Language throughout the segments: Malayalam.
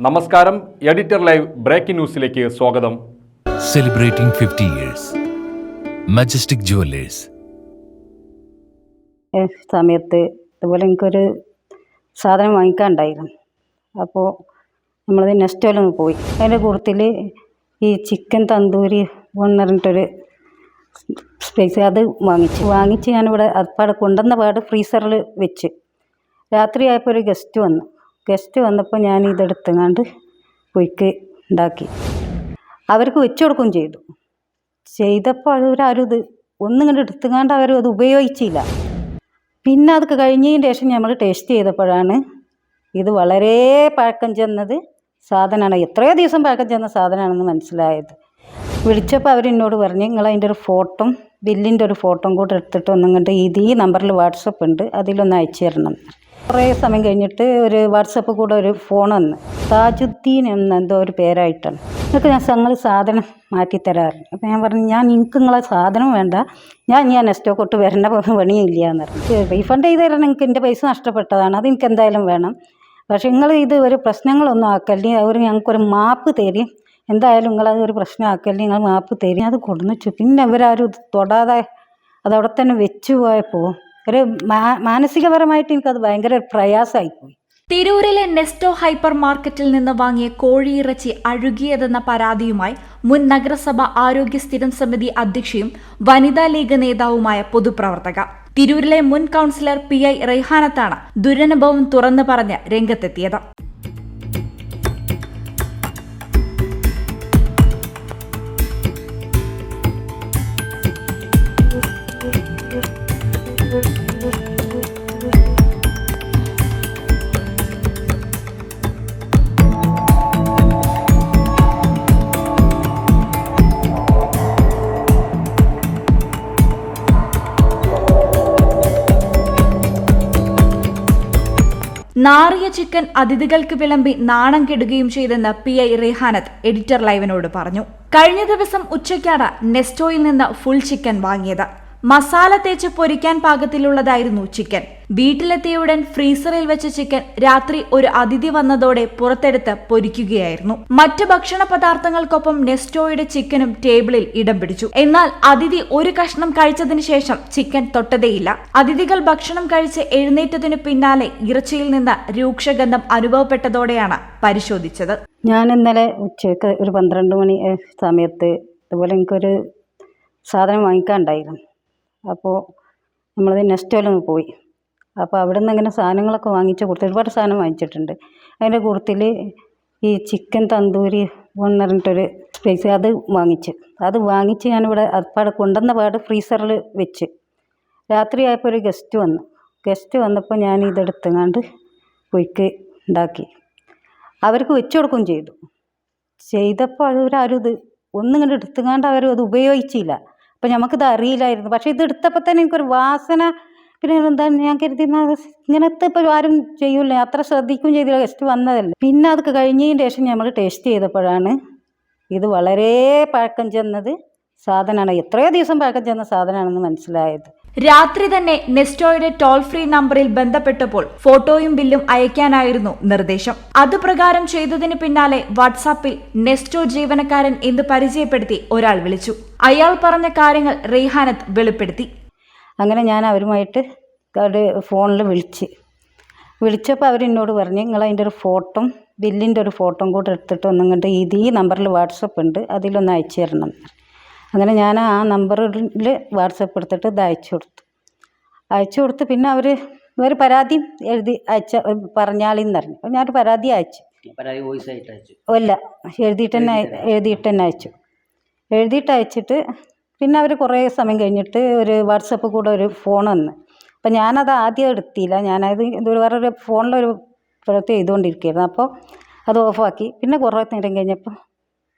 നമസ്കാരം എഡിറ്റർ ലൈവ് ബ്രേക്കിംഗ് ന്യൂസിലേക്ക് സ്വാഗതം. 50 years. Majestic Jewelers. ഏ, സമയത്ത് അതുപോലെ എനിക്കൊരു സാധനം വാങ്ങിക്കാനുണ്ടായിരുന്നു അപ്പോൾ നമ്മളത് നെസ്റ്റോലൊന്ന് പോയി. അതിന്റെ കൂട്ടത്തിൽ ഈ ചിക്കൻ തന്തൂരി എന്ന് പറഞ്ഞിട്ടൊരു സ്പേസ് അത് വാങ്ങിച്ചു. വാങ്ങിച്ച് ഞാനിവിടെ അപ്പാടെ കൊണ്ടുവന്ന പാട് ഫ്രീസറിൽ വെച്ച്. രാത്രിയായപ്പോൾ ഒരു ഗസ്റ്റ് വന്നു. ഗസ്റ്റ് വന്നപ്പോൾ ഞാൻ ഇതെടുത്തങ്ങാണ്ട് കുയിക്ക് ഉണ്ടാക്കി അവർക്ക് വെച്ചു കൊടുക്കുകയും ചെയ്തു. ചെയ്തപ്പോൾ അവരാരും ഇത് ഒന്നും കണ്ട് എടുത്തുങ്ങാണ്ട് അവരും അത് ഉപയോഗിച്ചില്ല. പിന്നെ അത് കഴിഞ്ഞതിന് ശേഷം നമ്മൾ ടേസ്റ്റ് ചെയ്തപ്പോഴാണ് ഇത് വളരെ പഴക്കം ചെന്നത് സാധനമാണ്. എത്രയോ ദിവസം പഴക്കം ചെന്ന സാധനമാണെന്ന് മനസ്സിലായത്. വിളിച്ചപ്പോൾ അവരെന്നോട് പറഞ്ഞ് നിങ്ങൾ അതിന്റെ ഒരു ഫോട്ടോ ബില്ലിന്റെ ഒരു ഫോട്ടോ കൂടെ എടുത്തിട്ട് ഒന്നും കണ്ട് ഇത് ഈ നമ്പറിൽ വാട്സപ്പ് ഉണ്ട്. അതിലൊന്ന് അയച്ചു തരണം. കുറേ സമയം കഴിഞ്ഞിട്ട് ഒരു വാട്സപ്പ് കൂടെ ഒരു ഫോൺ വന്ന് താജുദ്ദീൻ എന്ന എന്തോ ഒരു പേരായിട്ടാണ്. നിങ്ങൾക്ക് ഞാൻ ഞങ്ങൾ സാധനം മാറ്റി തരാറുണ്ട്. അപ്പോൾ ഞാൻ പറഞ്ഞു ഞാൻ നിങ്ങൾക്ക് നിങ്ങളെ സാധനം വേണ്ട. ഞാൻ ഞാൻ നെസ്റ്റോ കൊട്ട് വരേണ്ട പണിയില്ല എന്ന് പറഞ്ഞു. റീഫണ്ട് ചെയ്ത് തരാൻ നിങ്ങൾക്ക് എന്റെ പൈസ നഷ്ടപ്പെട്ടതാണ്. അത് എനിക്ക് എന്തായാലും വേണം. പക്ഷേ നിങ്ങൾ ഇത് ഒരു പ്രശ്നങ്ങളൊന്നും ആക്കല്ലേ. അവർ ഞങ്ങൾക്കൊരു മാപ്പ് തരും. എന്തായാലും നിങ്ങളത് ഒരു പ്രശ്നമാക്കല്ലേ നിങ്ങൾ മാപ്പ് തരും. അത് കൊടുന്നു വെച്ചു പിന്നെ അവരാരും തൊടാതെ അതവിടെ തന്നെ വെച്ചു പോയപ്പോൾ ഒരു മാനസികപരമായിട്ട് എനിക്കത് ഭയങ്കര പ്രയാസമായിപ്പോയി. തിരൂരിലെ നെസ്റ്റോ ഹൈപ്പർ മാർക്കറ്റിൽ നിന്ന് വാങ്ങിയ കോഴിയിറച്ചി അഴുകിയതെന്ന പരാതിയുമായി മുൻ നഗരസഭ ആരോഗ്യ സ്ഥിരം സമിതി അധ്യക്ഷയും വനിതാ ലീഗ് നേതാവുമായ പൊതുപ്രവർത്തക. തിരൂരിലെ മുൻ കൗൺസിലർ പി ഐ റെയ്ഹാനത്താണ് ദുരനുഭവം തുറന്നു പറഞ്ഞ് രംഗത്തെത്തിയത്. നാറിയ ചിക്കൻ അതിഥികൾക്ക് വിളമ്പി നാണം കെടുകയും ചെയ്തെന്ന് പി ഐ റെഹാനത്ത് എഡിറ്റർ ലൈവിനോട് പറഞ്ഞു. കഴിഞ്ഞ ദിവസം ഉച്ചയ്ക്കാണ് നെസ്റ്റോയിൽ നിന്ന് ഫുൾ ചിക്കൻ വാങ്ങിയത്. മസാല തേച്ച് പൊരിക്കാൻ പാകത്തിലുള്ളതായിരുന്നു ചിക്കൻ. വീട്ടിലെത്തിയുടൻ ഫ്രീസറിൽ വെച്ച ചിക്കൻ രാത്രി ഒരു അതിഥി വന്നതോടെ പുറത്തെടുത്ത് പൊരിക്കുകയായിരുന്നു. മറ്റ് ഭക്ഷണ പദാർത്ഥങ്ങൾക്കൊപ്പം നെസ്റ്റോയുടെ ചിക്കനും ടേബിളിൽ ഇടം പിടിച്ചു. എന്നാൽ അതിഥി ഒരു കഷ്ണം കഴിച്ചതിന് ശേഷം ചിക്കൻ തൊട്ടതേയില്ല. അതിഥികൾ ഭക്ഷണം കഴിച്ച് എഴുന്നേറ്റതിനു പിന്നാലെ ഇറച്ചിയിൽ നിന്ന് രൂക്ഷഗന്ധം അനുഭവപ്പെട്ടതോടെയാണ് പരിശോധിച്ചത്. ഞാൻ ഇന്നലെ ഉച്ചയ്ക്ക് ഒരു പന്ത്രണ്ട് മണി സമയത്ത് അതുപോലെ എനിക്കൊരു സാധനം വാങ്ങിക്കാനുണ്ടായിരുന്നു അപ്പോൾ നമ്മളത് നെസ്റ്റോലൊന്ന് പോയി. അപ്പോൾ അവിടെ നിന്ന് ഇങ്ങനെ സാധനങ്ങളൊക്കെ വാങ്ങിച്ച് കൊടുത്തു ഒരുപാട് സാധനം വാങ്ങിച്ചിട്ടുണ്ട്. അതിന്റെ കൂട്ടത്തിൽ ഈ ചിക്കൻ തന്തൂരി എന്ന് പറഞ്ഞിട്ടൊരു സ്പേസ് അത് വാങ്ങിച്ച്. അത് വാങ്ങിച്ച് ഞാനിവിടെ അപ്പാടെ കൊണ്ടുവന്ന പാട് ഫ്രീസറിൽ വെച്ച്. രാത്രിയായപ്പോൾ ഒരു ഗസ്റ്റ് വന്നു. ഗസ്റ്റ് വന്നപ്പോൾ ഞാൻ ഇതെടുത്തങ്ങാണ്ട് കുയിക്ക് ഉണ്ടാക്കി അവർക്ക് വെച്ച് കൊടുക്കുകയും ചെയ്തു. ചെയ്തപ്പോൾ അവരാരും ഇത് ഒന്നും കണ്ട് എടുത്തുങ്ങാണ്ട് അവരും അത് ഉപയോഗിച്ചില്ല. അപ്പം നമുക്കിത് അറിയില്ലായിരുന്നു. പക്ഷേ ഇത് എടുത്തപ്പോൾ തന്നെ എനിക്കൊരു വാസന പിന്നെ എന്താ ഞാൻ കരുതി ഇങ്ങനത്തെ ഇപ്പോൾ ആരും ചെയ്യൂല അത്ര ശ്രദ്ധിക്കുകയും ചെയ്തില്ല ഗസ്റ്റ് വന്നതല്ല. പിന്നെ അതൊക്കെ കഴിഞ്ഞതിന് ശേഷം നമ്മൾ ടേസ്റ്റ് ചെയ്തപ്പോഴാണ് ഇത് വളരെ പഴക്കം ചെന്നത് സാധനമാണ്. എത്രയോ ദിവസം പഴക്കം ചെന്ന സാധനമാണെന്ന് മനസ്സിലായത്. രാത്രി തന്നെ നെസ്റ്റോയുടെ ടോൾ ഫ്രീ നമ്പറിൽ ബന്ധപ്പെട്ടപ്പോൾ ഫോട്ടോയും ബില്ലും അയക്കാനായിരുന്നു നിർദ്ദേശം. അതുപ്രകാരം ചെയ്തതിന് പിന്നാലെ വാട്സാപ്പിൽ നെസ്റ്റോ ജീവനക്കാരൻ എന്ന് പരിചയപ്പെടുത്തി ഒരാൾ വിളിച്ചു. അയാൾ പറഞ്ഞ കാര്യങ്ങൾ റെയ്ഹാനത്ത് വെളിപ്പെടുത്തി. അങ്ങനെ ഞാൻ അവരുമായിട്ട് അവരുടെ ഫോണിൽ വിളിച്ച്. വിളിച്ചപ്പോൾ അവരെന്നോട് പറഞ്ഞു നിങ്ങൾ അതിന്റെ ഒരു ഫോട്ടോ ബില്ലിന്റെ ഒരു ഫോട്ടോ കൂടെ എടുത്തിട്ട് ഒന്നും കണ്ട് ഇത് ഈ നമ്പറിൽ വാട്സപ്പ് ഉണ്ട് അതിലൊന്ന് അയച്ചു തരണം. അങ്ങനെ ഞാൻ ആ നമ്പറിൽ വാട്സപ്പ് എടുത്തിട്ട് ഇത് അയച്ചു കൊടുത്തു. അയച്ചു കൊടുത്ത് പിന്നെ അവർ ഒരു പരാതി എഴുതി അയച്ച പറഞ്ഞാളിന്ന് പറഞ്ഞു അപ്പോൾ ഞാനൊരു പരാതി അയച്ചു. പരാതി വോയിസ് ആയിട്ട് അയച്ചു. അല്ല എഴുതിയിട്ട് തന്നെ എഴുതിയിട്ട് തന്നെ അയച്ചു. എഴുതിയിട്ട് അയച്ചിട്ട് പിന്നെ അവർ കുറേ സമയം കഴിഞ്ഞിട്ട് ഒരു വാട്സപ്പ് കൂടെ ഒരു ഫോൺ വന്ന്. അപ്പം ഞാനത് ആദ്യം എടുത്തില്ല. ഞാനത് ഇത് വേറൊരു ഫോണിലൊരു പ്രവൃത്തി ചെയ്തുകൊണ്ടിരിക്കുകയായിരുന്നു. അപ്പോൾ അത് ഓഫാക്കി. പിന്നെ കുറേ നേരം കഴിഞ്ഞപ്പോൾ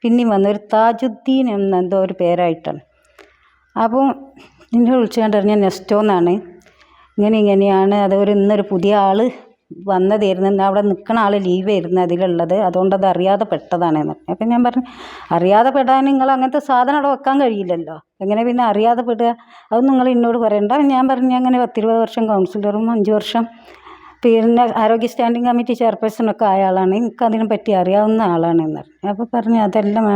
പിന്നെയും വന്നൊരു താജുദ്ദീൻ എന്ന എന്തോ ഒരു പേരായിട്ടാണ്. അപ്പോൾ നിന്നെ വിളിച്ചുകൊണ്ട് പറഞ്ഞാൽ നെസ്റ്റോ എന്നാണ്. ഇങ്ങനെ ഇങ്ങനെയാണ്. അതൊരു ഇന്നൊരു പുതിയ ആൾ വന്നതായിരുന്നു. അവിടെ നിൽക്കുന്ന ആൾ ലീവായിരുന്നു അതിലുള്ളത്. അതുകൊണ്ട് അത് അറിയാതെ പെട്ടതാണെന്ന് അപ്പം ഞാൻ പറഞ്ഞു അറിയാതെ പെടാൻ നിങ്ങൾ അങ്ങനത്തെ സാധനം അവിടെ വെക്കാൻ കഴിയില്ലല്ലോ. എങ്ങനെ പിന്നെ അറിയാതെ പെടുക? അത് നിങ്ങൾ എന്നോട് പറയണ്ട. ഞാൻ പറഞ്ഞു അങ്ങനെ പത്തിരുപത് വർഷം കൗൺസിലറും അഞ്ച് വർഷം പിന്നെ ആരോഗ്യ സ്റ്റാൻഡിംഗ് കമ്മിറ്റി ചെയർപേഴ്സണൊക്കെ ആയ ആളാണ് എനിക്ക് അതിനെ പറ്റി അറിയാവുന്ന ആളാണ് എന്ന് പറഞ്ഞു. അപ്പോൾ പറഞ്ഞു അതെല്ലാം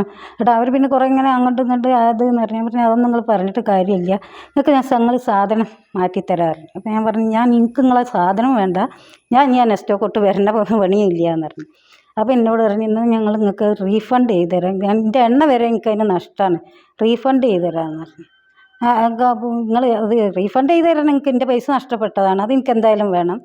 എടാ അവർ പിന്നെ കുറേ ഇങ്ങനെ അങ്ങോട്ടും ഇങ്ങോട്ടും അത് എന്ന് പറഞ്ഞു. ഞാൻ പറഞ്ഞു അതൊന്നും നിങ്ങൾ പറഞ്ഞിട്ട് കാര്യമില്ല. നിങ്ങൾക്ക് ഞാൻ നിങ്ങൾ സാധനം മാറ്റിത്തരാറുണ്ട് അപ്പോൾ ഞാൻ പറഞ്ഞു ഞാൻ നിങ്ങൾക്ക് നിങ്ങളെ സാധനം വേണ്ട. ഞാൻ ഞാൻ നെസ്റ്റോ കൊട്ട് വരേണ്ട പണിയില്ല എന്ന് പറഞ്ഞു. അപ്പോൾ എന്നോട് പറഞ്ഞു ഇന്ന് ഞങ്ങൾ നിങ്ങൾക്ക് റീഫണ്ട് ചെയ്ത് തരാം. എന്റെ എണ്ണ വരെ എനിക്ക് അതിന് നഷ്ടമാണ് റീഫണ്ട് ചെയ്ത് തരാമെന്ന് പറഞ്ഞു. നിങ്ങൾ അത് റീഫണ്ട് ചെയ്ത് തരാൻ നിങ്ങൾക്ക് എന്റെ പൈസ നഷ്ടപ്പെട്ടതാണ്. അത് എനിക്ക് എന്തായാലും വേണം.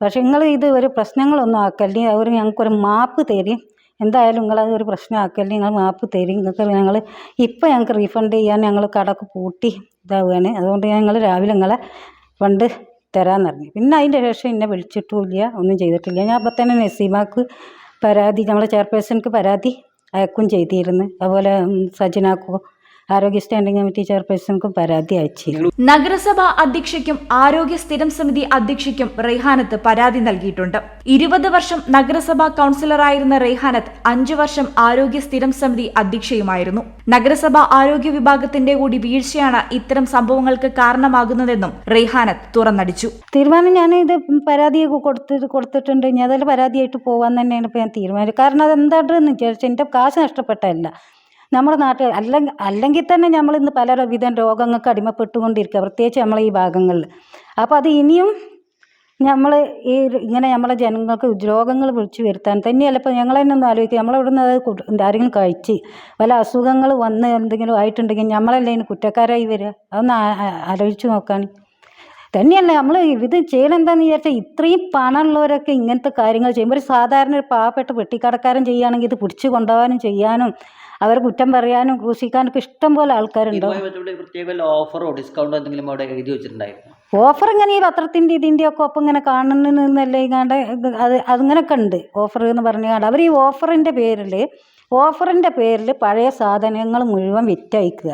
പക്ഷേ നിങ്ങൾ ഇത് ഒരു പ്രശ്നങ്ങളൊന്നും ആക്കല്ലേ. അവർ ഞങ്ങൾക്കൊരു മാപ്പ് തരും. എന്തായാലും നിങ്ങളത് ഒരു പ്രശ്നമാക്കല്ലേ നിങ്ങൾ മാപ്പ് തരും. നിങ്ങൾക്ക് ഞങ്ങൾ ഇപ്പം ഞങ്ങൾക്ക് റീഫണ്ട് ചെയ്യാൻ ഞങ്ങൾ കടക്ക് പൂട്ടി ഇതാവുകയാണ്. അതുകൊണ്ട് ഞങ്ങൾ രാവിലെ നിങ്ങളെ ഫണ്ട് തരാമെന്ന് പറഞ്ഞു. പിന്നെ അതിന്റെ ശേഷം എന്നെ വിളിച്ചിട്ടുമില്ല. ഒന്നും ചെയ്തിട്ടില്ല. ഞാൻ അപ്പം തന്നെ നസീമാക്ക് പരാതി നമ്മളെ ചെയർപേഴ്സൺക്ക് പരാതി അയക്കും ചെയ്തിരുന്നു. അതുപോലെ സജിനാക്കോ ആരോഗ്യ സ്റ്റാൻഡിംഗ് കമ്മിറ്റി ചെയർപേഴ്സൺക്കും പരാതി അയച്ചിരുന്നു. നഗരസഭാ അധ്യക്ഷയ്ക്കും ആരോഗ്യ സ്ഥിരം സമിതി അധ്യക്ഷയ്ക്കും റെയ്ഹാനത്ത് പരാതി നൽകിയിട്ടുണ്ട്. ഇരുപത് വർഷം നഗരസഭാ കൌൺസിലറായിരുന്ന റെയ്ഹാനത്ത് അഞ്ചു വർഷം ആരോഗ്യ സ്ഥിരം സമിതി അധ്യക്ഷയുമായിരുന്നു. നഗരസഭാ ആരോഗ്യ വിഭാഗത്തിന്റെ കൂടി വീഴ്ചയാണ് ഇത്തരം സംഭവങ്ങൾക്ക് കാരണമാകുന്നതെന്നും റെയ്ഹാനത്ത് തുറന്നടിച്ചു. തീരുമാനം ഞാൻ ഇത് പരാതി കൊടുത്ത് കൊടുത്തിട്ടുണ്ട്. ഞാൻ അതിൽ പരാതിയായിട്ട് പോകാൻ തന്നെയാണ് ഇപ്പോൾ ഞാൻ തീരുമാനിച്ചത് കാരണം അത് എന്താണെന്ന് വിചാരിച്ചാൽ എന്റെ കാശ് നഷ്ടപ്പെട്ടതല്ല. നമ്മുടെ നാട്ടിൽ അല്ലെങ്കിൽ അല്ലെങ്കിൽ തന്നെ നമ്മൾ ഇന്ന് പലവിധം രോഗങ്ങൾക്ക് അടിമപ്പെട്ടുകൊണ്ടിരിക്കുക പ്രത്യേകിച്ച് നമ്മളെ ഈ ഭാഗങ്ങളിൽ. അപ്പോൾ അത് ഇനിയും നമ്മൾ ഈ ഇങ്ങനെ നമ്മളെ ജനങ്ങൾക്ക് രോഗങ്ങൾ വിളിച്ചു വരുത്താൻ തന്നെയല്ല ഇപ്പോൾ ഞങ്ങൾ തന്നെ ഒന്ന് ആലോചിക്കുക. നമ്മളിവിടുന്ന് അത് കുട്- ആരെങ്കിലും കഴിച്ച് വല്ല അസുഖങ്ങൾ വന്ന് എന്തെങ്കിലും ആയിട്ടുണ്ടെങ്കിൽ നമ്മളല്ലേ ഇതിന് കുറ്റക്കാരായി വരിക? അതൊന്ന് ആലോചിച്ച് നോക്കാൻ തന്നെയല്ല നമ്മൾ ഇത് ചെയ്യണം എന്താണെന്ന് വിചാരിച്ചാൽ ഇത്രയും പണമുള്ളവരൊക്കെ ഇങ്ങനത്തെ കാര്യങ്ങൾ ചെയ്യുമ്പോൾ ഒരു സാധാരണ ഒരു പാവപ്പെട്ട പെട്ടിക്കടക്കാരൻ ചെയ്യുകയാണെങ്കിൽ ഇത് പിടിച്ചു കൊണ്ടുപോകാനും ചെയ്യാനും അവർ കുറ്റം പറയാനും ക്രൂശിക്കാനൊക്കെ ഇഷ്ടം പോലെ ആൾക്കാരുണ്ടോ? ഓഫറോ ഡിസ്കൗണ്ടോ എന്തെങ്കിലും അവിടെ എഴുതി വെച്ചിട്ടുണ്ടായിരുന്നു? ഓഫർ ഇങ്ങനെ ഈ പത്രത്തിന്റെ ഇതിന്റെ ഒക്കെ ഒപ്പം ഇങ്ങനെ കാണുന്നല്ലേ ഇങ്ങാണ്ട് അത് അതിങ്ങനൊക്കെ ഉണ്ട് ഓഫർ എന്ന് പറഞ്ഞാണ്ട് അവർ ഈ ഓഫറിന്റെ പേരിൽ ഓഫറിന്റെ പേരിൽ പഴയ സാധനങ്ങൾ മുഴുവൻ വിറ്റയക്കുക.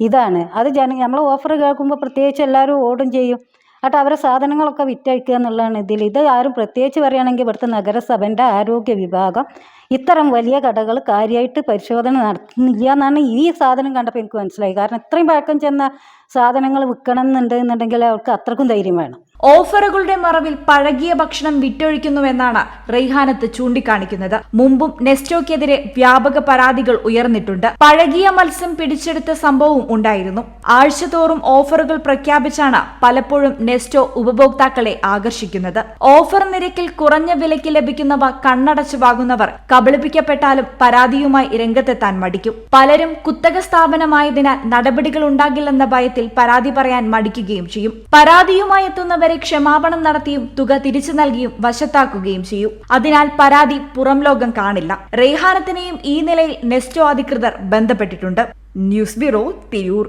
ഇതാണ്. അത് ജന നമ്മൾ ഓഫർ കേൾക്കുമ്പോൾ പ്രത്യേകിച്ച് എല്ലാവരും ഓടും ചെയ്യും. എന്നിട്ട് അവരെ സാധനങ്ങളൊക്കെ വിറ്റയക്കുക എന്നുള്ളതാണ് ഇതിൽ ഇത് ആരും പ്രത്യേകിച്ച് പറയുകയാണെങ്കിൽ ഇവിടുത്തെ നഗരസഭന്റെ ആരോഗ്യ വിഭാഗം ഇത്തരം വലിയ കടകൾ കാര്യമായിട്ട് പരിശോധന നടത്തുന്നില്ല എന്നാണ് ഈ സാധനം കണ്ടപ്പോൾ എനിക്ക് മനസ്സിലായി. കാരണം ഇത്രയും പഴക്കം ചെന്ന സാധനങ്ങൾ വിൽക്കണം എന്നുണ്ട് എന്നുണ്ടെങ്കിൽ അവർക്ക് അത്രക്കും ധൈര്യം വേണം. ഓഫറുകളുടെ മറവിൽ പഴകിയ ഭക്ഷണം വിറ്റൊഴിക്കുന്നുവെന്നാണ് റെയ്ഹാനത്ത് ചൂണ്ടിക്കാണിക്കുന്നത്. മുമ്പും നെസ്റ്റോക്കെതിരെ വ്യാപക പരാതികൾ ഉയർന്നിട്ടുണ്ട്. പഴകിയ മത്സ്യം പിടിച്ചെടുത്ത സംഭവവും ഉണ്ടായിരുന്നു. ആഴ്ചതോറും ഓഫറുകൾ പ്രഖ്യാപിച്ചാണ് പലപ്പോഴും നെസ്റ്റോ ഉപഭോക്താക്കളെ ആകർഷിക്കുന്നത്. ഓഫർ നിരക്കിൽ കുറഞ്ഞ വിലയ്ക്ക് ലഭിക്കുന്നവ കണ്ണടച്ചു വാങ്ങുന്നവർ കബളിപ്പിക്കപ്പെട്ടാലും പരാതിയുമായി രംഗത്തെത്താൻ മടിക്കും. പലരും കുത്തക സ്ഥാപനമായതിനാൽ നടപടികൾ ഉണ്ടാകില്ലെന്ന ഭയത്തിൽ പരാതി പറയാൻ മടിക്കുകയും ചെയ്യും. പരാതിയുമായി എത്തുന്നവരെ ക്ഷമാപണം നടത്തിയും തുക തിരിച്ചു നൽകിയും വശത്താക്കുകയും ചെയ്യും. അതിനാൽ പരാതി പുറം ലോകം കാണില്ല. റെയ്ഹാനത്തിനെയും ഈ നിലയിൽ നെസ്റ്റോ അധികൃതർ ബന്ധപ്പെട്ടിട്ടുണ്ട്. News bureau Tirur.